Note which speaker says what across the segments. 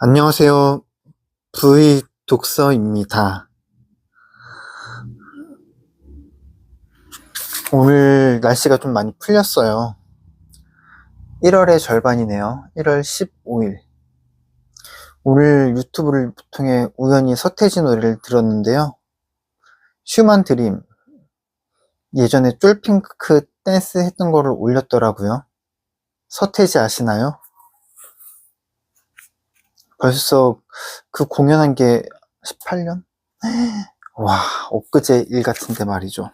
Speaker 1: 안녕하세요. V 독서입니다. 오늘 날씨가 좀 많이 풀렸어요. 1월의 절반이네요. 1월 15일. 오늘 유튜브를 통해 우연히 서태지 노래를 들었는데요. 휴먼 드림. 예전에 쫄핑크 댄스 했던 거를 올렸더라고요. 서태지 아시나요? 벌써 그 공연한 게 18년? 와, 엊그제 일 같은데 말이죠.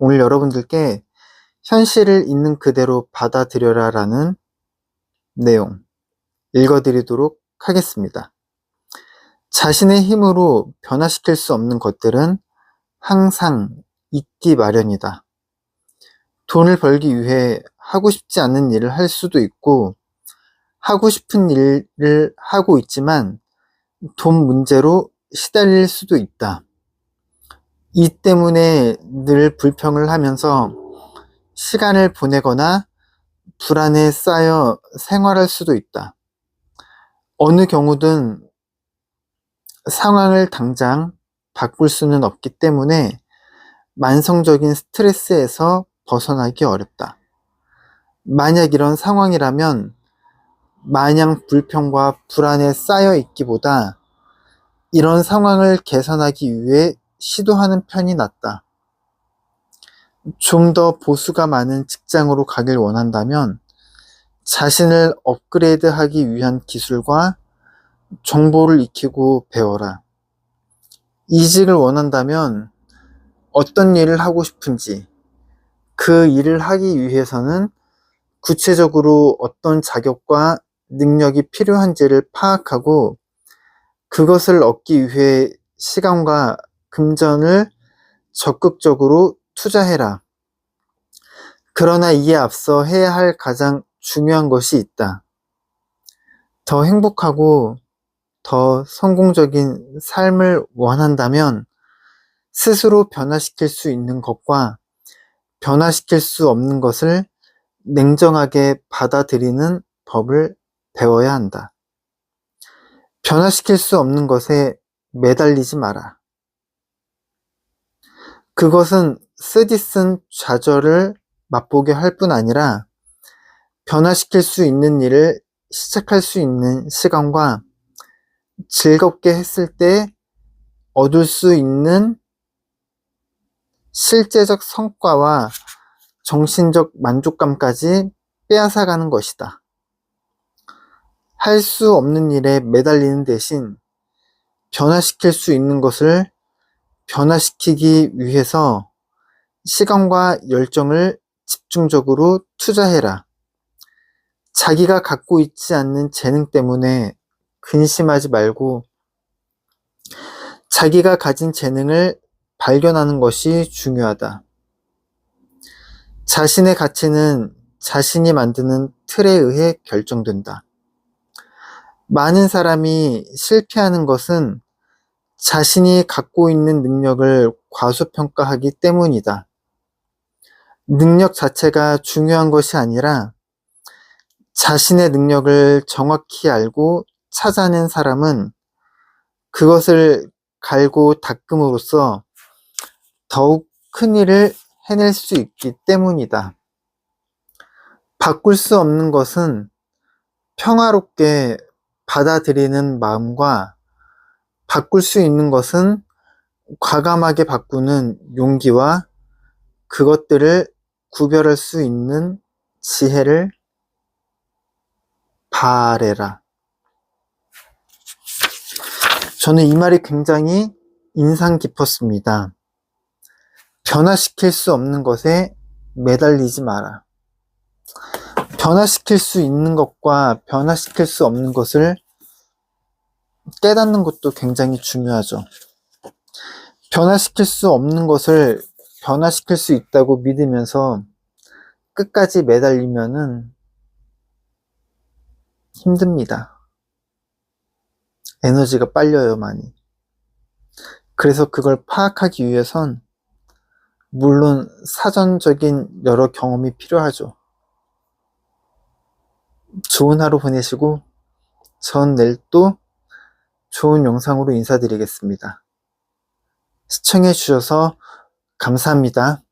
Speaker 1: 오늘 여러분들께 현실을 있는 그대로 받아들여라 라는 내용 읽어드리도록 하겠습니다. 자신의 힘으로 변화시킬 수 없는 것들은 항상 있기 마련이다. 돈을 벌기 위해 하고 싶지 않은 일을 할 수도 있고, 하고 싶은 일을 하고 있지만 돈 문제로 시달릴 수도 있다. 이 때문에 늘 불평을 하면서 시간을 보내거나 불안에 쌓여 생활할 수도 있다. 어느 경우든 상황을 당장 바꿀 수는 없기 때문에 만성적인 스트레스에서 벗어나기 어렵다. 만약 이런 상황이라면 마냥 불평과 불안에 쌓여 있기보다 이런 상황을 개선하기 위해 시도하는 편이 낫다. 좀 더 보수가 많은 직장으로 가길 원한다면 자신을 업그레이드 하기 위한 기술과 정보를 익히고 배워라. 이직을 원한다면 어떤 일을 하고 싶은지 그 일을 하기 위해서는 구체적으로 어떤 자격과 능력이 필요한지를 파악하고 그것을 얻기 위해 시간과 금전을 적극적으로 투자해라. 그러나 이에 앞서 해야 할 가장 중요한 것이 있다. 더 행복하고 더 성공적인 삶을 원한다면 스스로 변화시킬 수 있는 것과 변화시킬 수 없는 것을 냉정하게 받아들이는 법을 배워야 한다. 변화시킬 수 없는 것에 매달리지 마라. 그것은 쓰디쓴 좌절을 맛보게 할 뿐 아니라 변화시킬 수 있는 일을 시작할 수 있는 시간과 즐겁게 했을 때 얻을 수 있는 실제적 성과와 정신적 만족감까지 빼앗아가는 것이다. 할 수 없는 일에 매달리는 대신 변화시킬 수 있는 것을 변화시키기 위해서 시간과 열정을 집중적으로 투자해라. 자기가 갖고 있지 않는 재능 때문에 근심하지 말고 자기가 가진 재능을 발견하는 것이 중요하다. 자신의 가치는 자신이 만드는 틀에 의해 결정된다. 많은 사람이 실패하는 것은 자신이 갖고 있는 능력을 과소평가하기 때문이다. 능력 자체가 중요한 것이 아니라 자신의 능력을 정확히 알고 찾아낸 사람은 그것을 갈고 닦음으로써 더욱 큰 일을 해낼 수 있기 때문이다. 바꿀 수 없는 것은 평화롭게 받아들이는 마음과 바꿀 수 있는 것은 과감하게 바꾸는 용기와 그것들을 구별할 수 있는 지혜를 바래라. 저는 이 말이 굉장히 인상 깊었습니다. 변화시킬 수 없는 것에 매달리지 마라. 변화시킬 수 있는 것과 변화시킬 수 없는 것을 깨닫는 것도 굉장히 중요하죠. 변화시킬 수 없는 것을 변화시킬 수 있다고 믿으면서 끝까지 매달리면은 힘듭니다. 에너지가 빨려요, 많이. 그래서 그걸 파악하기 위해선 물론 사전적인 여러 경험이 필요하죠. 좋은 하루 보내시고 전 내일 또 좋은 영상으로 인사드리겠습니다. 시청해주셔서 감사합니다.